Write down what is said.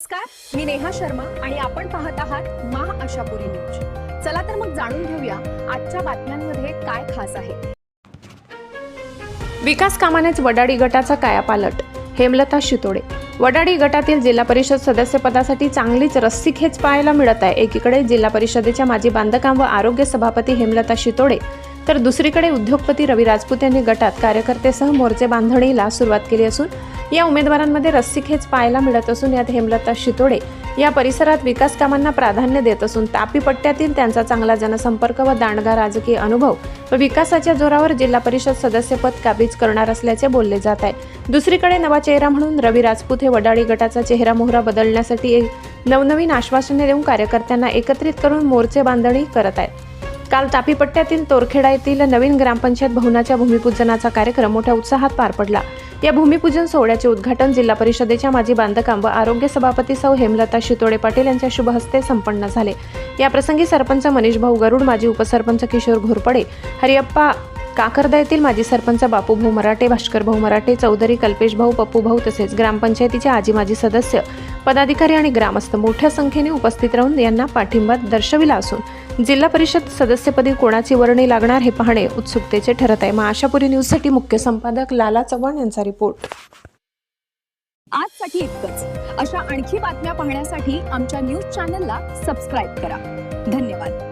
नमस्कार मी नेहा शर्मा आणि आपण पाहत आहात मा आशापुरी न्यूज. चला तर मग जाणून घेऊया आजच्या बातम्यांमध्ये काय खास आहे. विकास कामानेच वडाडी गटाचा कायापालट. हेमलता शितोडे. वडाडी गटातील जिल्हा परिषद सदस्यपदासाठी चांगलीच रस्सीखेच पाहायला मिळत आहे. एकीकडे जिल्हा परिषदेच्या माजी बांधकाम व आरोग्य सभापती हेमलता शितोडे तर दुसरीकडे उद्योगपती रवी राजपूत यांनी गटात कार्यकर्तेसह मोर्चे बांधणीला सुरुवात केली असून या उमेदवारांमध्ये रस्सीखेच पाहायला मिळत असून यात हेमलता शितोडे या परिसरात विकास कामांना प्राधान्य देत असून तापी पट्ट्यातील त्यांचा चांगला जनसंपर्क व दांडगा राजकीय अनुभव व विकासाच्या जोरावर जिल्हा परिषद सदस्यपद काबीज करणार असल्याचे बोलले जात आहे. दुसरीकडे नवा चेहरा म्हणून रवी राजपूत हे वडाळी गटाचा चेहरा मोहरा बदलण्यासाठी एक नवनवीन आश्वासने देऊन कार्यकर्त्यांना एकत्रित करून मोर्चे बांधणी करत आहेत. काल तापीपट्ट्यातील तोरखेडा येथील नवीन ग्रामपंचायत भवनाच्या भूमिपूजनाचा कार्यक्रम मोठ्या उत्साहात पार पडला. या भूमिपूजन सोहळ्याचे उद्घाटन जिल्हा परिषदेच्या माजी बांधकाम व आरोग्य सभापती सौ हेमलता शितोडे पाटील यांच्या शुभ हस्ते संपन्न झाले. या प्रसंगी सरपंच मनीष भाऊ गरुड माजी उपसरपंच किशोर घोरपडे हरिअप्पा काकरदा येथील माजी सरपंच बापू भाऊ मराठे भास्कर भाऊ मराठे चौधरी कल्पेश भाऊ पप्पू भाऊ तसेच ग्रामपंचायतीचे आजी माजी सदस्य पदाधिकारी आणि ग्रामस्थ मोठ्या संख्येने उपस्थित राहून यांना पाठिंबा दर्शविला असून जिल्हा परिषद सदस्यपदी कोणाची वर्णी लागणार हे पाहणे उत्सुकतेचे ठरत आहे. मग आशापुरी न्यूजसाठी मुख्य संपादक लाला चव्हाण यांचा रिपोर्ट. आजसाठी इतकंच. अशा आणखी बातम्या पाहण्यासाठी आमच्या न्यूज चॅनलला सबस्क्राईब करा. धन्यवाद.